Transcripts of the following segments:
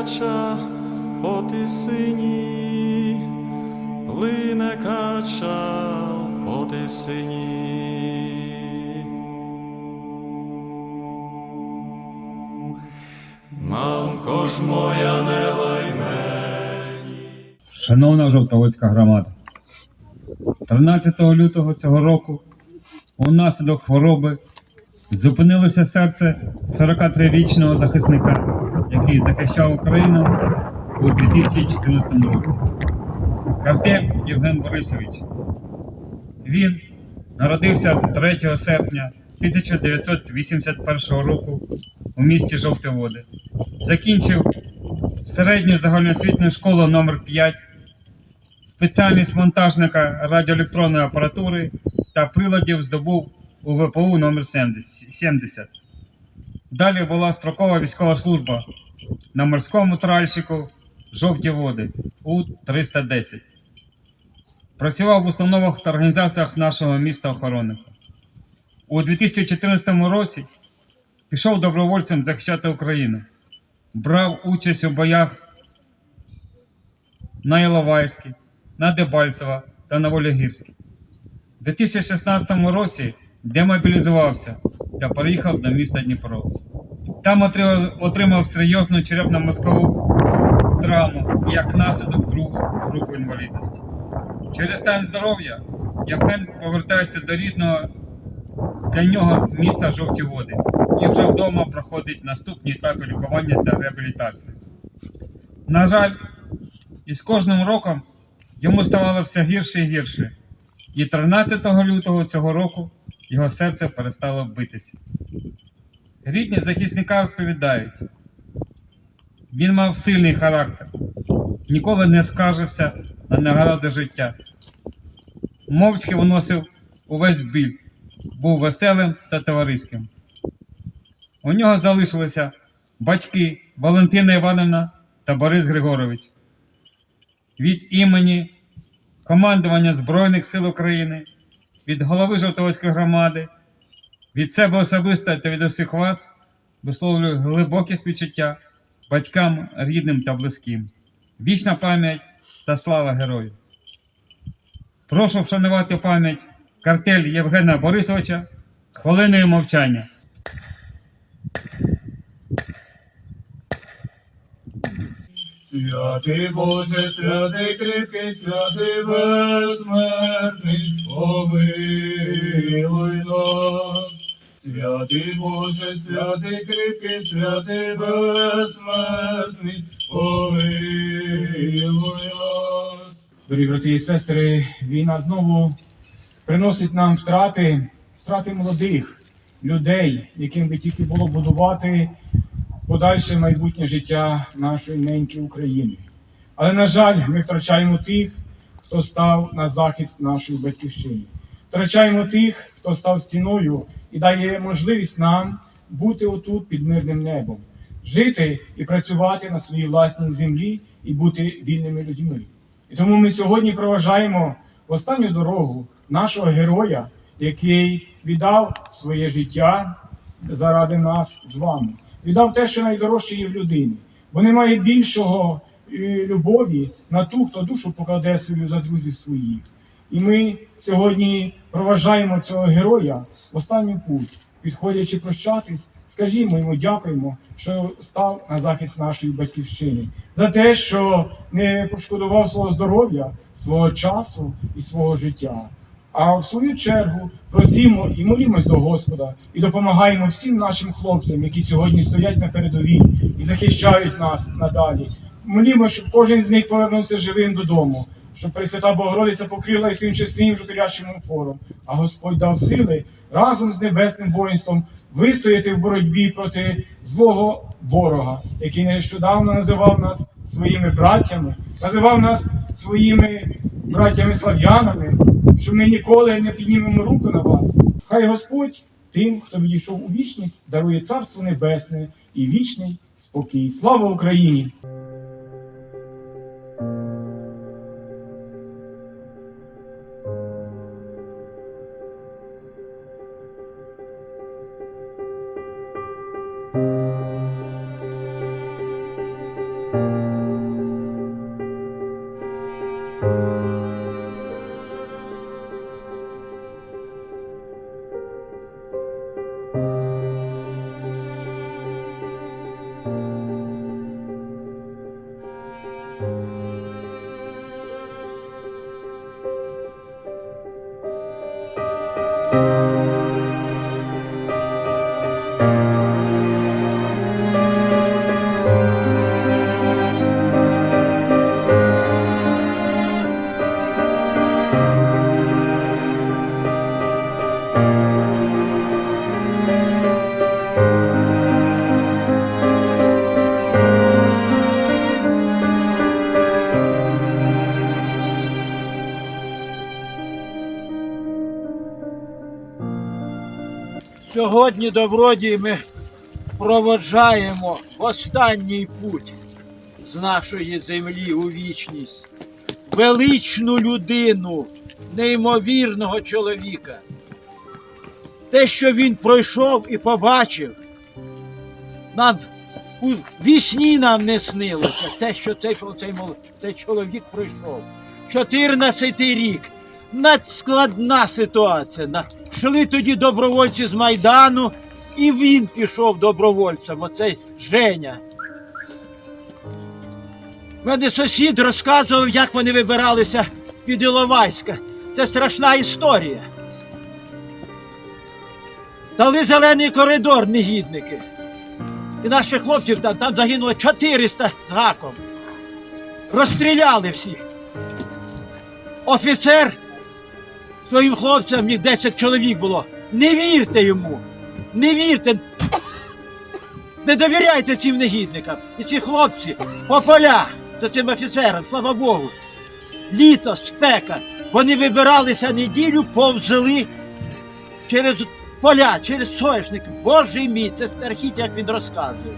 кача по тисині, плине кача по тисині. Мамко ж моя не лайме. Шановна Жовтоводська громада, 13 лютого цього року унаслідок хвороби зупинилося серце 43-річного захисника, який захищав Україну у 2014 році. Картель Євген Борисович. Він народився 3 серпня 1981 року у місті Жовті Води. Закінчив середню загальноосвітню школу номер 5 спеціальність монтажника радіоелектронної апаратури та приладів здобув у ВПУ номер 70. Далі була строкова військова служба на морському тральщику Жовті води У-310. Працював в установах та організаціях нашого міста охоронника. У 2014 році пішов добровольцем захищати Україну. Брав участь у боях на Іловайській, на Дебальцево та на Волігірській. У 2016 році демобілізувався та переїхав до міста Дніпро. Там отримав, серйозну черепно-мозкову травму як наслідок другу групу інвалідності. Через стан здоров'я Євген повертається до рідного для нього міста Жовті Води і вже вдома проходить наступні етапи лікування та реабілітації. На жаль, із кожним роком йому ставало все гірше і гірше. І 13 лютого цього року його серце перестало битися. Рідні захисника розповідають, він мав сильний характер, ніколи не скаржився на негаразди життя. Мовчки виносив увесь біль, був веселим та товариським. У нього залишилися батьки Валентина Івановна та Борис Григорович. Від імені командування Збройних сил України, від голови Жовтоводської громади, від себе особисто та від усіх вас висловлюю глибоке співчуття батькам, рідним та близьким. Вічна пам'ять та слава герою. Прошу вшанувати пам'ять картель Євгена Борисовича хвилиною мовчання. Святий Боже, святий кріпкий, святий безсмертний, помилуй нас. Святий Боже, святий кріпкий, святий безсмертний, помилуй нас. Дорогі брати і сестри, війна знову приносить нам втрати, втрати молодих людей, яким би тільки було будувати подальше майбутнє життя нашої неньки України. Але, на жаль, ми втрачаємо тих, хто став на захист нашої батьківщини. Втрачаємо тих, хто став стіною і дає можливість нам бути отут під мирним небом, жити і працювати на своїй власній землі і бути вільними людьми. І тому ми сьогодні проважаємо останню дорогу нашого героя, який віддав своє життя заради нас з вами. Віддав те, що найдорожче є в людині, бо немає більшого е, любові на ту, хто душу покладе свою за друзів своїх. І ми сьогодні проважаємо цього героя в останню путь, підходячи прощатись, скажімо йому, дякуємо, що став на захист нашої батьківщини, за те, що не пошкодував свого здоров'я, свого часу і свого життя. А в свою чергу просимо і молімось до Господа і допомагаємо всім нашим хлопцям, які сьогодні стоять на передовій і захищають нас надалі. Молімо, щоб кожен з них повернувся живим додому, щоб Пресвята Богородиця покрила і своїм чесним жутирящим фором, а Господь дав сили разом з небесним воїнством вистояти в боротьбі проти злого ворога, який нещодавно називав нас своїми братями, називав нас своїми братями-слав'янами, що ми ніколи не піднімемо руку на вас. Хай Господь тим, хто відійшов у вічність, дарує царство небесне і вічний спокій. Слава Україні! Сьогодні добродії ми проводжаємо останній путь з нашої землі у вічність. Величну людину, неймовірного чоловіка. Те, що він пройшов і побачив, нам у вісні нам не снилося. Те, що цей, цей, цей чоловік пройшов. 14 рік. Надскладна ситуація. Йшли тоді добровольці з Майдану, і він пішов добровольцем, оцей Женя. Мене сусід розказував, як вони вибиралися під Іловайська. Це страшна історія. Дали зелений коридор негідники. І наших хлопців там, там загинуло 400 з гаком. Розстріляли всіх. Офіцер своїм хлопцям, їх 10 чоловік було. Не вірте йому. Не вірте. Не довіряйте цим негідникам. І ці хлопці по полях за цим офіцером, слава Богу. Літо, спека. Вони вибиралися неділю, повзли через поля, через соняшник. Боже мій, це страхіть, як він розказує.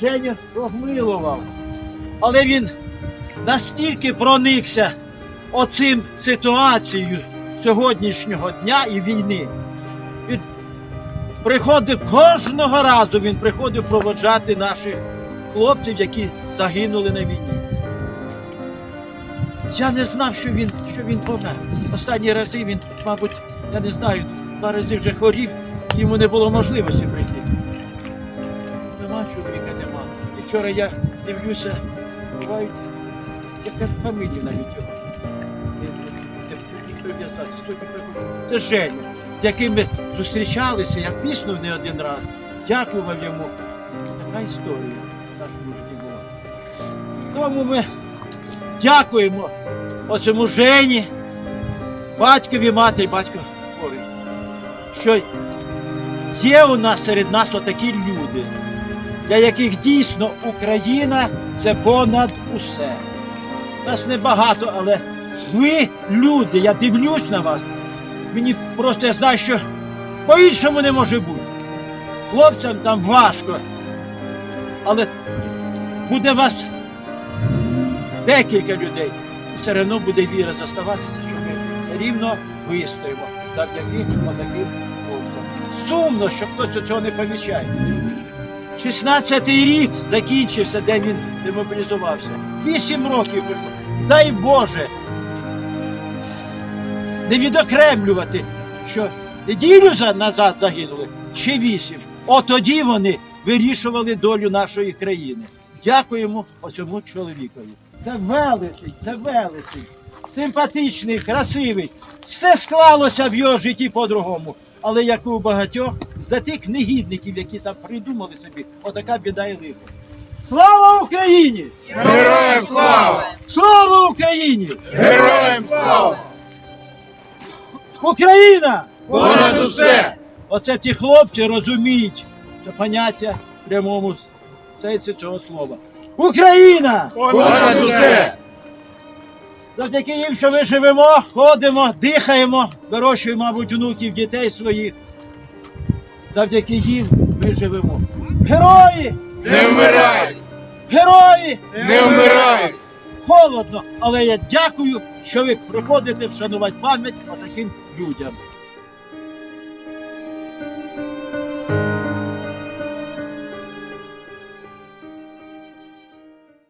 Женя промилував. Але він настільки проникся оцим ситуацією сьогоднішнього дня і війни. Він приходив кожного разу, він приходив проводжати наших хлопців, які загинули на війні. Я не знав, що він, що він помер. Останні рази він, мабуть, я не знаю, два рази вже хворів, йому не було можливості прийти. Нема чоловіка, нема. І вчора я дивлюся, бувають, яка фамілія навіть його. Це Женя, з яким ми зустрічалися, я тиснув не один раз, дякував йому. Така історія в нашому житті була. Тому ми дякуємо оцьому Жені, батькові, мати і батько що є у нас серед нас отакі люди, для яких дійсно Україна це понад усе. Нас небагато, але ви люди, я дивлюсь на вас. Мені просто я знаю, що по-іншому не може бути. Хлопцям там важко. Але буде вас декілька людей. Все одно буде віра заставатися, що ми все рівно вистоїмо завдяки отаким хлопцям. Сумно, що хтось цього не помічає. 16-й рік закінчився, де він демобілізувався. Вісім років. Дай Боже. Не відокремлювати, що неділю назад загинули, чи вісім. От тоді вони вирішували долю нашої країни. Дякуємо оцьому чоловікові. Це великий, це великий, симпатичний, красивий. Все склалося в його житті по-другому. Але як у багатьох, за тих негідників, які там придумали собі, отака біда і лихо. Слава Україні! Героям слава! Слава Україні! Героям слава! Україна! Понад усе! Оце ті хлопці розуміють це поняття в прямому сенсі цього слова. Україна! Понад усе! Завдяки їм, що ми живемо, ходимо, дихаємо, вирощуємо, мабуть, внуків, дітей своїх. Завдяки їм ми живемо. Герої! Не вмирай! Герої! Не вмирай! Холодно, але я дякую, що ви приходите вшанувати пам'ять таким Dù.